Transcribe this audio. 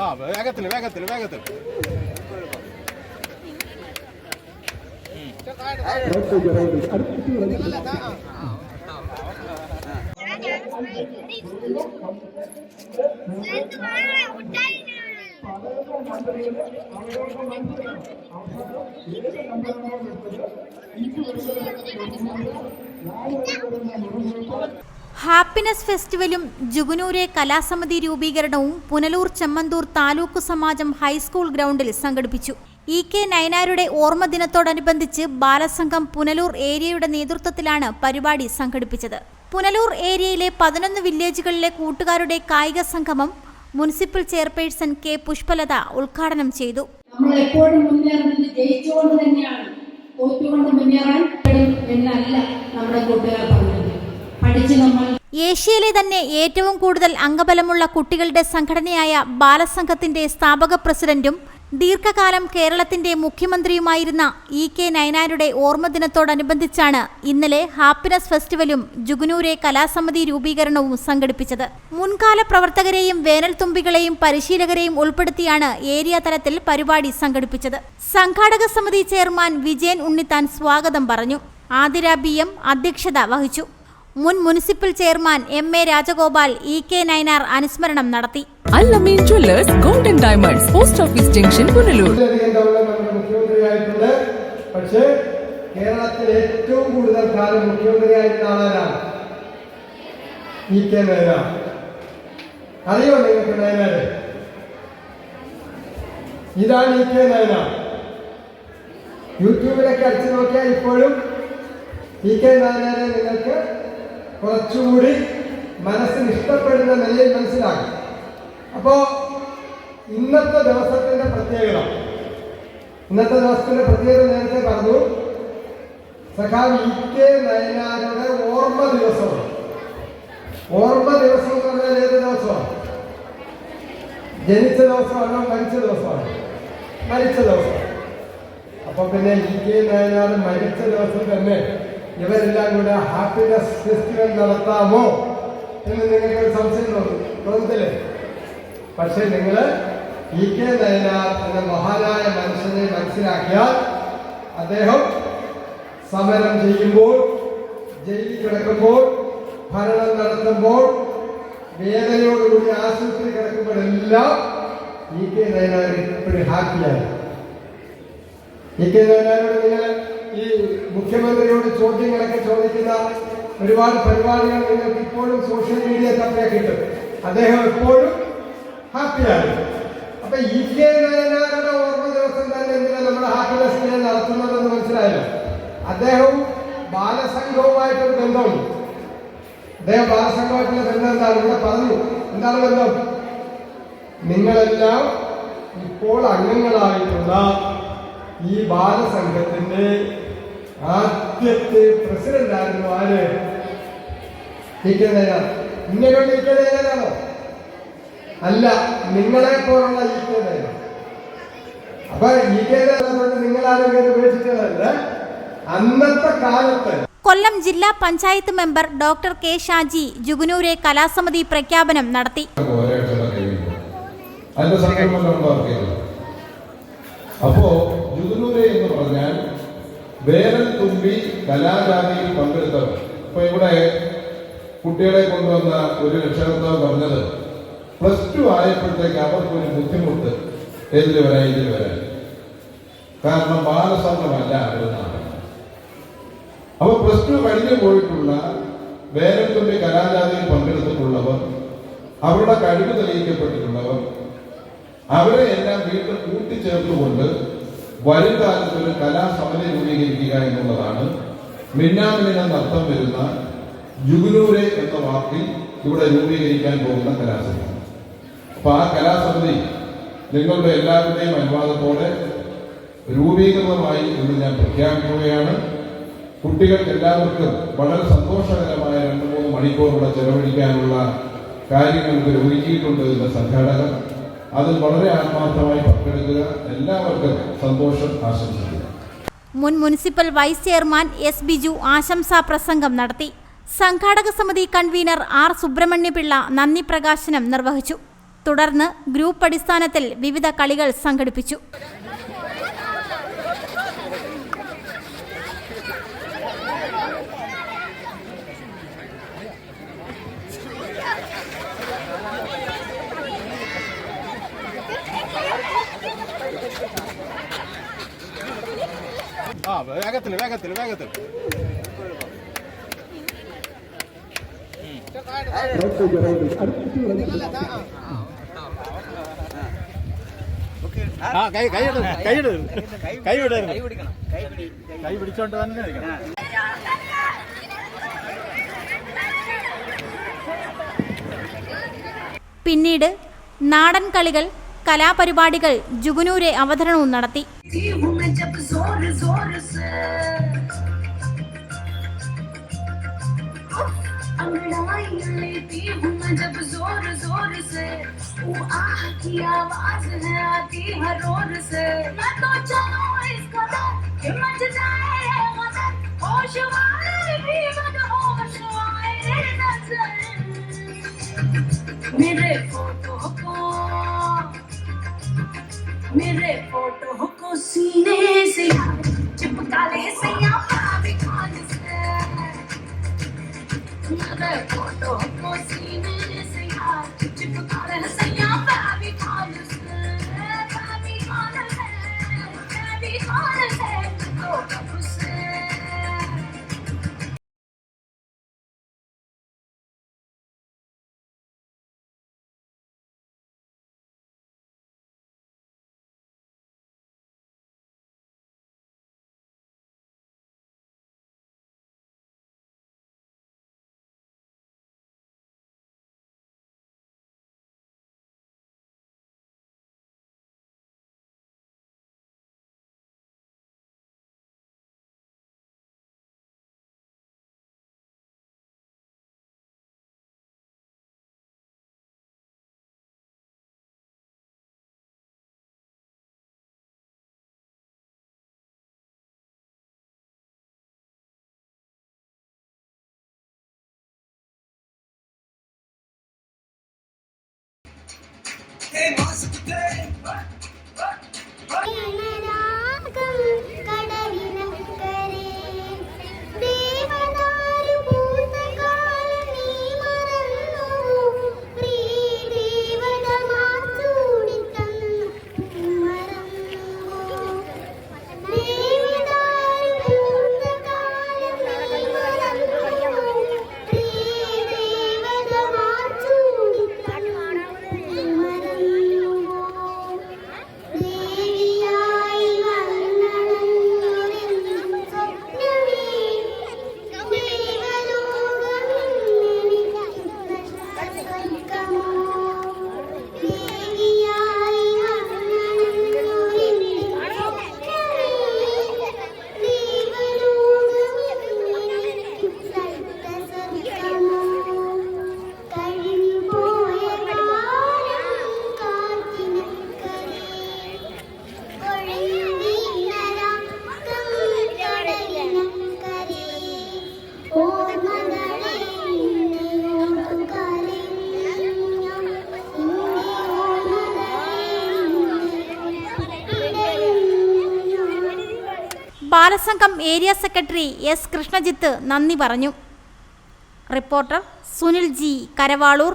ആ വേഗത്തിൽ വേഗത്തിൽ വേഗത്തിൽ ഹാപ്പിനെസ് ഫെസ്റ്റിവലും ജുഗുനൂരെ കലാസമിതി രൂപീകരണവും പുനലൂർ ചെമ്മന്തൂർ താലൂക്ക് സമാജം ഹൈസ്കൂൾ ഗ്രൗണ്ടിൽ സംഘടിപ്പിച്ചു. ഇ കെ നയനാരുടെ ഓർമ്മ ദിനത്തോടനുബന്ധിച്ച് ബാലസംഘം പുനലൂർ ഏരിയയുടെ നേതൃത്വത്തിലാണ് പരിപാടി സംഘടിപ്പിച്ചത്. പുനലൂർ ഏരിയയിലെ പതിനൊന്ന് വില്ലേജുകളിലെ കൂട്ടുകാരുടെ കായിക സംഗമം മുനിസിപ്പൽ ചെയർപേഴ്സൺ കെ പുഷ്പലത ഉദ്ഘാടനം ചെയ്തു. നമ്മൾ എപ്പോഴും തന്നെയാണ്. മുന്നേറാൻ എന്നല്ല നമ്മുടെ കൂട്ടുകാർ പഠിച്ച് നമ്മൾ ഏഷ്യയിലെ തന്നെ ഏറ്റവും കൂടുതൽ അംഗബലമുള്ള കുട്ടികളുടെ സംഘടനയായ ബാലസംഘത്തിന്റെ സ്ഥാപക പ്രസിഡന്റും ദീർഘകാലം കേരളത്തിന്റെ മുഖ്യമന്ത്രിയുമായിരുന്ന ഇ കെ നയനാരുടെ ഓർമ്മദിനത്തോടനുബന്ധിച്ചാണ് ഇന്നലെ ഹാപ്പിനെസ് ഫെസ്റ്റിവലും ജുഗുനൂരെ കലാസമിതി രൂപീകരണവും സംഘടിപ്പിച്ചത്. മുൻകാല പ്രവർത്തകരെയും വേനൽത്തുമ്പികളെയും പരിശീലകരെയും ഉൾപ്പെടുത്തിയാണ് ഏരിയ തലത്തിൽ പരിപാടി സംഘടിപ്പിച്ചത്. സംഘാടക സമിതി ചെയർമാൻ വിജയൻ ഉണ്ണിത്താൻ സ്വാഗതം പറഞ്ഞു. ആതിര ബി എം അധ്യക്ഷത വഹിച്ചു. മുൻ municipal chairman M A Rajagopal E K Nayanar അനുസ്മരണം നടത്തി. Allameen jewellers golden diamonds post office junction Punalur. പക്ഷേ കേരളത്തിൽ ഏറ്റവും കൂടുതൽ കാലം മുഖ്യമന്ത്രിയായിട്ടുള്ള ആളാരാണ്? ഇ കെ അറിയോ നിങ്ങൾക്ക് നയനാര്? ഇതാണ് ഇ കെ നയനാർ. യൂട്യൂബിലൊക്കെ അടിച്ചു നോക്കിയാൽ ഇപ്പോഴും ഇ കെ നയനാരെ നിങ്ങൾക്ക് കുറച്ചുകൂടി മനസ്സിന് ഇഷ്ടപ്പെടുന്ന നിലയിൽ മനസ്സിലാക്കും. അപ്പോ ഇന്നത്തെ ദിവസത്തിന്റെ പ്രത്യേകത. ഇന്നത്തെ ദിവസത്തിന്റെ പ്രത്യേകത നേരത്തെ പറഞ്ഞു. സഖാവ് ഇ കെ നയനാരുടെ ഓർമ്മ ദിവസമാണ്. ഓർമ്മ ദിവസം എന്ന് പറഞ്ഞാൽ ഏത് ദിവസമാണ്? ജനിച്ച ദിവസമാണോ മരിച്ച ദിവസമാണോ? മരിച്ച ദിവസം. അപ്പൊ പിന്നെ ഇ കെ നയനാർ മരിച്ച ദിവസം തന്നെ ഇവരെല്ലാം കൂടെ ഹാപ്പിനെസ് ഫെസ്റ്റിവൽ നടത്താമോ എന്ന് നിങ്ങൾക്ക് ഒരു സംശയം തോന്നും തോന്നത്തില്ലേ? പക്ഷെ നിങ്ങൾ ഇ കെ നയനാർ എന്ന മഹാനായ മനുഷ്യനെ മനസ്സിലാക്കിയാൽ അദ്ദേഹം സമരം ചെയ്യുമ്പോൾ ജയിലിൽ കിടക്കുമ്പോൾ ഭരണം നടത്തുമ്പോൾ വേദനയോടുകൂടി ആശുപത്രി കിടക്കുമ്പോഴെല്ലാം ഇ കെ നയനാർ ഇപ്പോഴും ഹാപ്പിയായി ഇ കെ നയനാരോട് നിങ്ങൾ ഈ മുഖ്യമന്ത്രിയോട് ചോദ്യങ്ങളൊക്കെ ചോദിക്കുന്ന ഒരുപാട് പരിപാടികൾ നിങ്ങൾക്ക് ഇപ്പോഴും സോഷ്യൽ മീഡിയ തന്നെ കിട്ടും അദ്ദേഹം എപ്പോഴും ഹാപ്പിയാണ്. അപ്പൊ ഇ കെ നയനാരുടെ ഓർമ്മ ദിവസം തന്നെ എന്തിനാ നമ്മുടെ ഹാപ്പിനെസ് ഡേ നടത്തുന്നതെന്ന് മനസ്സിലായല്ലോ അദ്ദേഹവും ബാലസംഘവുമായിട്ടൊരു ബന്ധമുണ്ട്. അദ്ദേഹം ബാലസംഘമായിട്ടുള്ള ബന്ധം എന്താണ്? ഇവിടെ പറഞ്ഞു. എന്താണ് ബന്ധം? നിങ്ങളെല്ലാം ഇപ്പോൾ അംഗങ്ങളായിട്ടുള്ള ഈ ബാലസംഘത്തിന്റെ ആദ്യത്തെ പ്രസിഡന്റ് ആയിരുന്നു ആര്? ഇ കെ നയനാർ ഇങ്ങനെയുള്ള ഇ അല്ല നിങ്ങളെ പോലുള്ള ഇ കെ നയനാർ അപ്പൊ ഇ കെ നയനാർ നിങ്ങൾ ആരെങ്കിലും ഉപേക്ഷിച്ചതല്ല അന്നത്തെ കാലത്ത് കൊല്ലം ജില്ലാ panchayat member doctor K Shaji ജുഗുനൂരെ കലാസമിതി പ്രഖ്യാപനം നടത്തി. അപ്പോ ജുഗുനൂരെ എന്ന് പറഞ്ഞാൽ വേനൽ തുമ്പി കലാജാതിയിൽ പങ്കെടുത്തവർ. ഇപ്പൊ ഇവിടെ കുട്ടികളെ കൊണ്ടുവന്ന ഒരു രക്ഷകർത്താവ് പറഞ്ഞത് പ്ലസ് ടു ആയപ്പോഴത്തേക്ക് അവർക്കൊരു ബുദ്ധിമുട്ട്. എന്തിൽ വരാൻ ഇതിൽ വരാൻ കാരണം നാട്. അപ്പൊ പ്ലസ് ടു കഴിഞ്ഞു പോയിട്ടുള്ള വേനൽത്തുമ്പി കലാജാതിയിൽ പങ്കെടുത്തിട്ടുള്ളവർ അവരുടെ കഴിവ് തെളിയിക്കപ്പെട്ടിട്ടുള്ളവർ അവരെ എല്ലാം വീണ്ടും കൂട്ടിച്ചേർത്തുകൊണ്ട് വരും കാലത്ത് ഒരു കലാസമല രൂപീകരിക്കുക എന്നുള്ളതാണ്. മിന്നാമിനം അർത്ഥം വരുന്ന ജുഗുനൂരെ എന്ന വാക്കിൽ ഇവിടെ രൂപീകരിക്കാൻ പോകുന്ന കലാസമിതി അപ്പൊ ആ കലാസമിതി നിങ്ങളുടെ എല്ലാവരുടെയും അനുവാദത്തോടെ രൂപീകൃതമായി എന്ന് ഞാൻ പ്രഖ്യാപിക്കുകയാണ്. കുട്ടികൾക്ക് എല്ലാവർക്കും വളരെ സന്തോഷകരമായ രണ്ട് മൂന്ന് മണിക്കൂർ ഇവിടെ ചെലവഴിക്കാനുള്ള കാര്യങ്ങൾ ഇവർ ഒരുക്കിയിട്ടുണ്ട് ഇതിന്റെ സംഘാടകർ. അതിൽ വളരെ ആത്മാർത്ഥമായി പങ്കെടുക്കുക. എല്ലാവർക്കും സന്തോഷം ആശംസിക്കുക മുൻ municipal vice chairman S Biju ആശംസാ പ്രസംഗം നടത്തി. സംഘാടക സമിതി കൺവീനർ ആർ സുബ്രഹ്മണ്യപിള്ള നന്ദി പ്രകാശനം നിർവഹിച്ചു. തുടർന്ന് ഗ്രൂപ്പ് അടിസ്ഥാനത്തിൽ വിവിധ കളികൾ സംഘടിപ്പിച്ചു. വേഗത്തിൽ വേഗത്തിൽ വേഗത്തിൽ ആ കൈ കൈ കൈ ഇടരുത്. കൈ വിടരുത് കൈ പിടിച്ചോണ്ട് തന്നെ ഇരിക്കണം. പിന്നീട് നാടൻ കളികൾ കലാപരിപാടികൾ ജുഗുനൂരെ അവതരണവും നടത്തി दी हूँ मैं जब ज़ोर ज़ोर से। लेती हूँ मैं जब ज़ोर ज़ोर से। वो आह की आवाज़ है, आती हर ओर से। मैं तो चलूँ इस कदर कि मच जाए मदर। होश वाले भी बदहोश आए नज़र। मेरे फ़ोटो को, मेरे फ़ोटो సీనేసి చెప్పుకాలేసయ్యా Hey, Balasangham area secretary S Krishnajith നന്ദി പറഞ്ഞു. Reporter Sunil G Karavaloor.